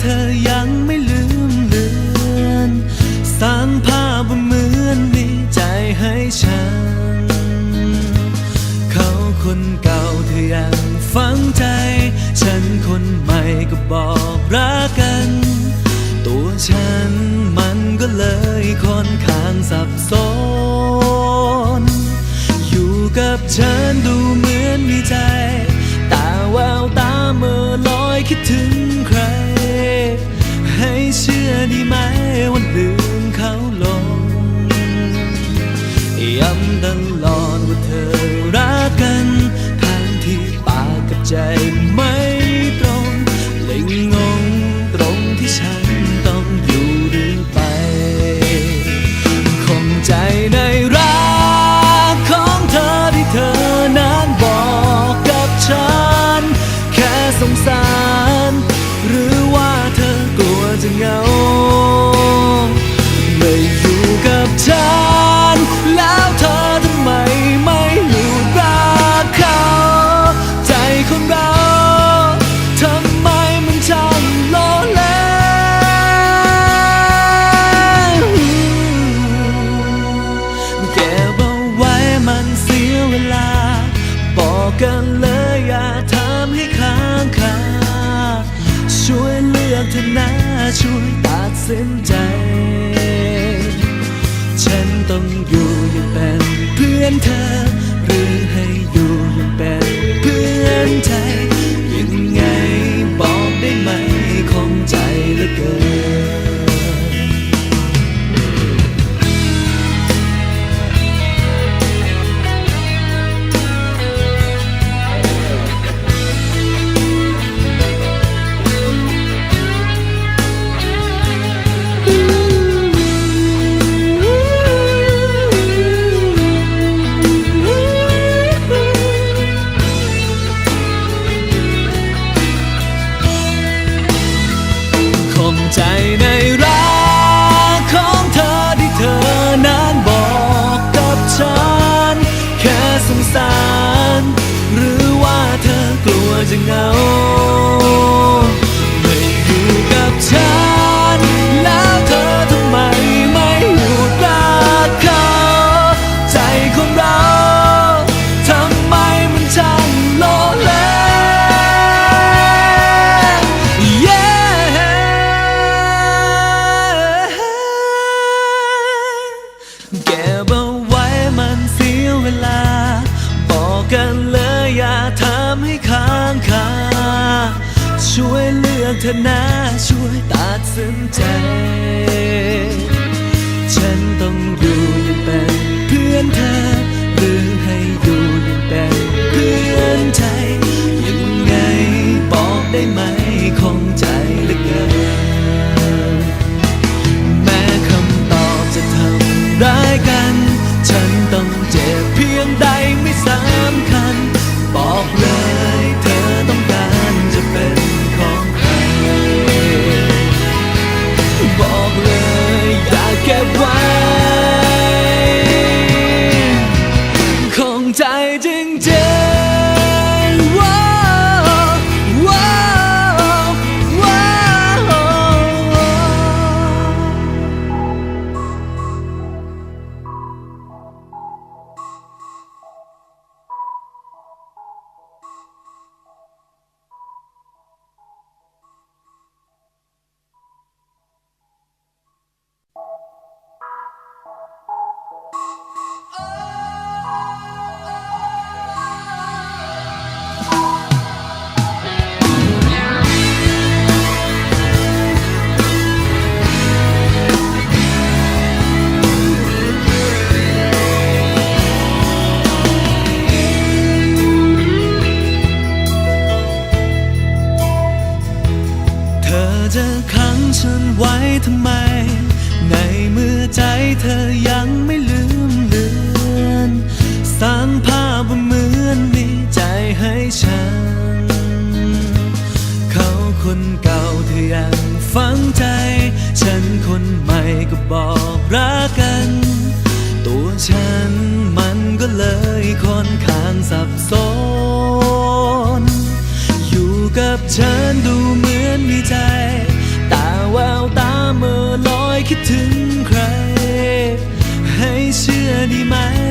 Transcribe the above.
เธอยังไม่ลืมเลือน สร้างภาพว่าเหมือนมีใจให้ฉัน เขาคนเก่าเธอยังฝังใจ ฉันคนใหม่ก็บอกรักกัน ตัวฉันมันก็เลยค่อนข้าง ย้ำตลอดว่าเธอรักกันทั้งที่ปากกับใจ เวลา บอกกันเลยอย่าทำให้ค้างคาช่วยเลือกเธอนะช่วยตัดสินใจ ใจในรักของเธอที่เธอนั้นบอกกับฉัน แค่สงสาร หรือว่าเธอกลัวจะเหงา เวลา บอกกันเลยอย่าทำให้ค้างคาช่วยเลือกเธอนะช่วยตัดสินใจ ฉันต้องอ เธอยังไม่ลืมเลือน สร้างภาพว่าเหมือนมีใจให้ฉัน เขาคนเก่าเธอยังฝังใจ ฉันคนใหม่ก็บอกรักกัน ตัวฉันมันก็เลยค่อนข้างสับสน อยู่กับฉันดูเหมือนมีใจแววตาเมื่อลอยคิดถึง ชื่